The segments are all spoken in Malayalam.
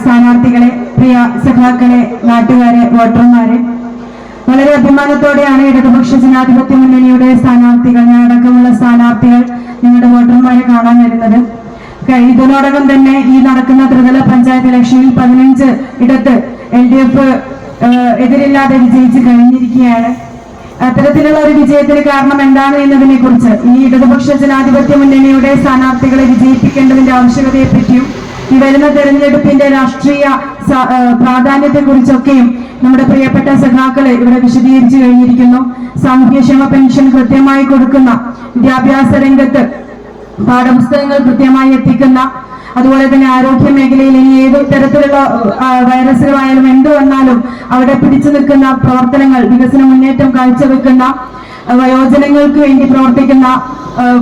സ്ഥാനാർത്ഥികളെ പ്രിയ സഖാക്കളെ നാട്ടുകാരെ വോട്ടർമാരെ വളരെ അഭിമാനത്തോടെയാണ് ഇടതുപക്ഷ ജനാധിപത്യ മുന്നണിയുടെ സ്ഥാനാർത്ഥികൾ ഞാനടക്കമുള്ള സ്ഥാനാർത്ഥികൾ നിങ്ങളുടെ വോട്ടർമാരെ കാണാൻ വരുന്നത്. ഇതിനോടകം തന്നെ ഈ നടക്കുന്ന ത്രിതല പഞ്ചായത്ത് ഇലക്ഷനിൽ പതിനഞ്ച് ഇടത്ത് എൽ ഡി എഫ് എതിരില്ലാതെ വിജയിച്ച് കഴിഞ്ഞിരിക്കുകയാണ്. അത്തരത്തിലുള്ള ഒരു വിജയത്തിന് കാരണം എന്താണ് എന്നതിനെ കുറിച്ച് ഈ ഇടതുപക്ഷ ജനാധിപത്യ മുന്നണിയുടെ സ്ഥാനാർത്ഥികളെ വിജയിപ്പിക്കേണ്ടതിന്റെ ആവശ്യകതയെ പറ്റിയും ഈ വരുന്ന തെരഞ്ഞെടുപ്പിന്റെ രാഷ്ട്രീയ പ്രാധാന്യത്തെ കുറിച്ചൊക്കെയും നമ്മുടെ പ്രിയപ്പെട്ട സഖാക്കളെ ഇവിടെ വിശദീകരിച്ചു കഴിഞ്ഞിരിക്കുന്നു. സാമൂഹ്യക്ഷേമ പെൻഷൻ കൃത്യമായി കൊടുക്കുന്ന വിദ്യാഭ്യാസ രംഗത്ത് പാഠപുസ്തകങ്ങൾ കൃത്യമായി എത്തിക്കുന്ന അതുപോലെ തന്നെ ആരോഗ്യ മേഖലയിൽ ഇനി ഏത് തരത്തിലുള്ള വൈറസുകളായാലും എന്ത് വന്നാലും അവിടെ പിടിച്ചു നിൽക്കുന്ന പ്രവർത്തനങ്ങൾ വികസന മുന്നേറ്റം കാഴ്ചവെക്കുന്ന വയോജനങ്ങൾക്ക് വേണ്ടി പ്രവർത്തിക്കുന്ന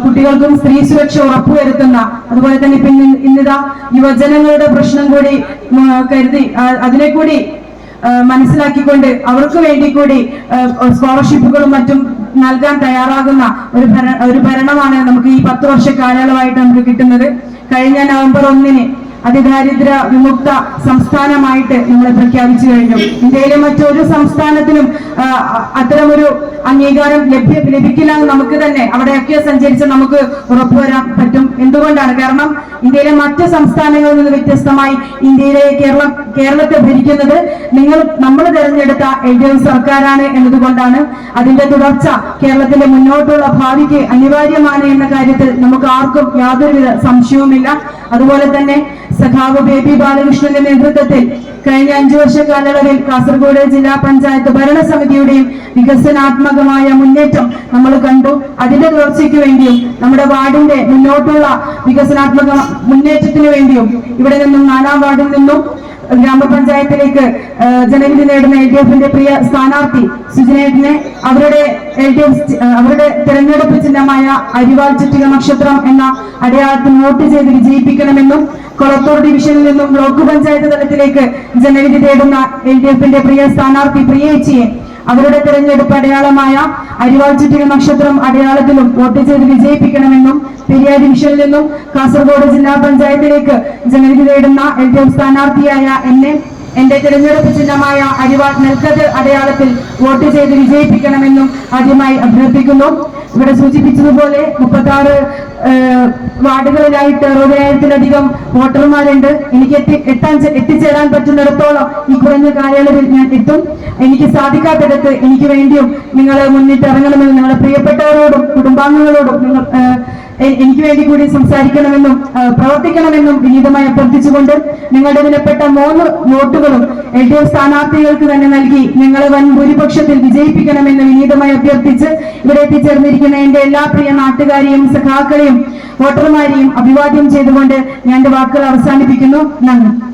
കുട്ടികൾക്കും സ്ത്രീ സുരക്ഷ ഉറപ്പുവരുത്തുന്ന അതുപോലെ തന്നെ പിന്നെ ഇന്ന് ഇന്നിതാ യുവജനങ്ങളുടെ പ്രശ്നം കൂടി കരുതി അതിനെ കൂടി മനസ്സിലാക്കിക്കൊണ്ട് അവർക്ക് വേണ്ടി കൂടി സ്കോളർഷിപ്പുകളും മറ്റും നൽകാൻ തയ്യാറാകുന്ന ഒരു ഭരണ ഒരു ഭരണമാണ് നമുക്ക് ഈ പത്ത് വർഷ കാലയളവായിട്ട് നമുക്ക് കിട്ടുന്നത്. കഴിഞ്ഞ നവംബർ ഒന്നിന് അതിദാരിദ്ര്യ വിമുക്ത സംസ്ഥാനമായിട്ട് നമ്മൾ പ്രഖ്യാപിച്ചു കഴിഞ്ഞു. ഇന്ത്യയിലെ മറ്റൊരു സംസ്ഥാനത്തിനും അത്തരമൊരു അംഗീകാരം ലഭ്യ ലഭിക്കില്ല എന്ന് നമുക്ക് തന്നെ അവിടെയൊക്കെ സഞ്ചരിച്ച് നമുക്ക് ഉറപ്പുവരാൻ പറ്റും എന്തുകൊണ്ടാണ്? കാരണം ഇന്ത്യയിലെ മറ്റ് സംസ്ഥാനങ്ങളിൽ നിന്ന് വ്യത്യസ്തമായി ഇന്ത്യയിലെ കേരളം കേരളത്തെ ഭരിക്കുന്നത് നിങ്ങൾ നമ്മൾ തെരഞ്ഞെടുത്ത എൽ ഡി എഫ് സർക്കാരാണ് എന്നതുകൊണ്ടാണ്. അതിന്റെ തുടർച്ച കേരളത്തിന്റെ മുന്നോട്ടുള്ള ഭാവിക്ക് അനിവാര്യമാണ് എന്ന കാര്യത്തിൽ നമുക്ക് ആർക്കും യാതൊരുവിധ സംശയവുമില്ല. അതുപോലെ തന്നെ സഖാവ് ബേബി ബാലകൃഷ്ണന്റെ നേതൃത്വത്തിൽ കഴിഞ്ഞ അഞ്ചു വർഷ കാലയളവിൽ കാസർഗോഡ് ജില്ലാ പഞ്ചായത്ത് ഭരണസമിതിയുടെയും വികസനാത്മകമായ മുന്നേറ്റം നമ്മൾ കണ്ടു. അതിന്റെ തുടർച്ചയ്ക്ക് വേണ്ടിയും നമ്മുടെ വാർഡിന്റെ മുന്നോട്ടുള്ള വികസനാത്മക മുന്നേറ്റത്തിന് വേണ്ടിയും ഇവിടെ നിന്നും നാലാം വാർഡിൽ നിന്നും ഗ്രാമപഞ്ചായത്തിലേക്ക് ജനവിധി നേടുന്ന എൽ ഡി എഫിന്റെ പ്രിയ സ്ഥാനാർത്ഥി സുജനേട്ടിനെ അവരുടെ എൽ ഡി എഫ് അവരുടെ തെരഞ്ഞെടുപ്പ് ചിഹ്നമായ അരിവാൾ ചുറ്റിക നക്ഷത്രം എന്ന അടയാളത്തിൽ വോട്ട് ചെയ്ത് വിജയിപ്പിക്കണമെന്നും കൊളത്തൂർ ഡിവിഷനിൽ നിന്നും ബ്ലോക്ക് പഞ്ചായത്ത് തലത്തിലേക്ക് ജനവിധി തേടുന്ന എൽ ഡി എഫിന്റെ പ്രിയ സ്ഥാനാർത്ഥി പ്രിയേച്ചിയെ അവരുടെ തെരഞ്ഞെടുപ്പ് അടയാളമായ അരിവാൾ ചുറ്റിക നക്ഷത്രം അടയാളത്തിലും വോട്ട് ചെയ്ത് വിജയിപ്പിക്കണമെന്നും പെരിയാർ ഡിവിഷനിൽ നിന്നും കാസർഗോഡ് ജില്ലാ പഞ്ചായത്തിലേക്ക് ജനവിധി നേടുന്ന എൽ ഡി എഫ് സ്ഥാനാർത്ഥിയായ എന്നെ എന്റെ തിരഞ്ഞെടുപ്പ് ചിഹ്നമായ അരിവാൾ നെൽക്കത് അടയാളത്തിൽ വോട്ട് ചെയ്ത് വിജയിപ്പിക്കണമെന്നും ആദ്യമായി അഭ്യർത്ഥിക്കുന്നു. ഇവിടെ സൂചിപ്പിച്ചതുപോലെ മുപ്പത്തി ആറ് വാർഡുകളിലായിട്ട് അറുപതിനായിരത്തിലധികം വോട്ടർമാരുണ്ട്. എനിക്ക് എത്തി എത്താൻ എത്തിച്ചേരാൻ പറ്റുന്നിടത്തോളം ഈ കുറഞ്ഞ കാലയളവിൽ ഞാൻ എത്തും. എനിക്ക് സാധിക്കാത്തിടത്ത് എനിക്ക് വേണ്ടിയും നിങ്ങൾ മുന്നിട്ട് ഇറങ്ങണമെന്ന് നിങ്ങളുടെ പ്രിയപ്പെട്ടവരോടും കുടുംബാംഗങ്ങളോടും നിങ്ങൾ എനിക്ക് വേണ്ടി കൂടി സംസാരിക്കണമെന്നും പ്രവർത്തിക്കണമെന്നും വിനീതമായി അഭ്യർത്ഥിച്ചുകൊണ്ട് നിങ്ങളുടെ വിലപ്പെട്ട മൂന്ന് വോട്ടുകളും എൽ ഡി എഫ് സ്ഥാനാർത്ഥികൾക്ക് തന്നെ നൽകി നിങ്ങളെ വൻ ഭൂരിപക്ഷത്തിൽ വിജയിപ്പിക്കണമെന്ന് വിനീതമായി അഭ്യർത്ഥിച്ച് ഇവിടെ എത്തിച്ചേർന്നിരിക്കുന്ന എന്റെ എല്ലാ പ്രിയ നാട്ടുകാരെയും സഖാക്കളെയും വോട്ടർമാരെയും അഭിവാദ്യം ചെയ്തുകൊണ്ട് ഞാൻ വാക്കുകൾ അവസാനിപ്പിക്കുന്നു. നന്ദി.